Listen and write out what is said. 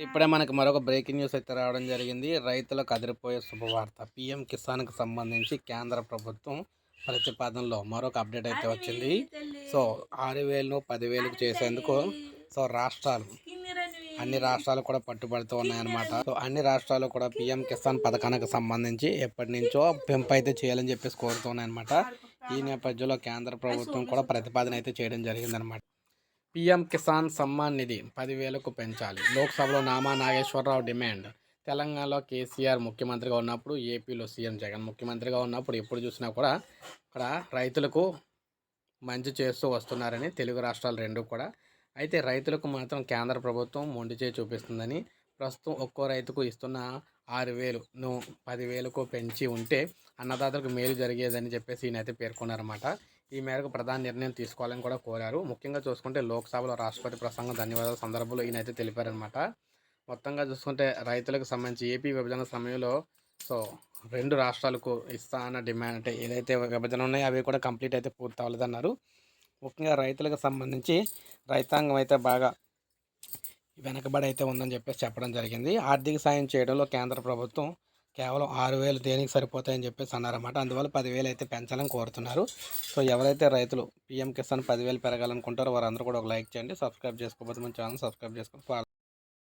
ఇప్పుడే మనకి మరొక బ్రేకింగ్ న్యూస్ అయితే రావడం జరిగింది. రైతులకు అదిరిపోయే శుభవార్త పీఎం కిసాన్కి సంబంధించి కేంద్ర ప్రభుత్వం ప్రతిపాదనలో మరొక అప్డేట్ అయితే వచ్చింది. సో ఆరు వేలను పదివేలకు చేసేందుకు సో రాష్ట్రాలు అన్ని రాష్ట్రాలు కూడా పట్టుబడుతూ ఉన్నాయన్నమాట. సో అన్ని రాష్ట్రాలు కూడా పీఎం కిసాన్ పథకానికి సంబంధించి ఎప్పటి నుంచో పెంపు అయితే చేయాలని చెప్పేసి కోరుతున్నాయన్నమాట ఈ నేపథ్యంలో కేంద్ర ప్రభుత్వం కూడా ప్రతిపాదన అయితే చేయడం జరిగిందనమాట పీఎం కిసాన్ సమ్మాన్ నిధి పదివేలకు పెంచాలి. లోక్సభలో నామా నాగేశ్వరరావు డిమాండ్. తెలంగాణలో కేసీఆర్ ముఖ్యమంత్రిగా ఉన్నప్పుడు ఏపీలో సీఎం జగన్ ముఖ్యమంత్రిగా ఉన్నప్పుడు ఎప్పుడు చూసినా కూడా ఇక్కడ రైతులకు మంచి చేస్తూ వస్తున్నారని తెలుగు రాష్ట్రాలు రెండు కూడా. అయితే రైతులకు మాత్రం కేంద్ర ప్రభుత్వం మొండి చేయి చూపిస్తుందని ప్రస్తుతం ఒక్కో రైతుకు ఇస్తున్న ఆరు వేలు పదివేలకు పెంచి ఉంటే అన్నదాతలకు మేలు జరిగేదని చెప్పేసి ఈయన అయితే పేర్కొన్నారన్నమాట. ఈ మేరకు ప్రధాన నిర్ణయం తీసుకోవాలని కూడా కోరారు. ముఖ్యంగా చూసుకుంటే లోక్సభలో రాష్ట్రపతి ప్రసంగం ధన్యవాదాల సందర్భంలో ఈయన అయితే తెలిపారనమాట మొత్తంగా చూసుకుంటే రైతులకు సంబంధించి ఏపీ విభజన సమయంలో సో రెండు రాష్ట్రాలకు ఇస్తా అన్న డిమాండ్ అంటే ఏదైతే విభజన ఉన్నాయో అవి కూడా కంప్లీట్ అయితే పూర్తి అవ్వలేదన్నారు. ముఖ్యంగా రైతులకు సంబంధించి రైతాంగం అయితే బాగా వెనకబడి అయితే ఉందని చెప్పేసి చెప్పడం జరిగింది. ఆర్థిక సాయం చేయడంలో కేంద్ర ప్రభుత్వం కేవలం ఆరు వేలు దేనికి సరిపోతాయని చెప్పేసి అన్నారన్నమాట. అందువల్ల పదివేలు అయితే పెంచాలని కోరుతున్నారు. సో ఎవరైతే రైతులు పీఎం కిసాన్ పదివేలు పెరగాలనుకుంటారో వారందరూ కూడా ఒక లైక్ చేయండి. సబ్స్క్రైబ్ చేసుకోకపోతే మన ఛానల్ సబ్స్క్రైబ్ చేసుకొని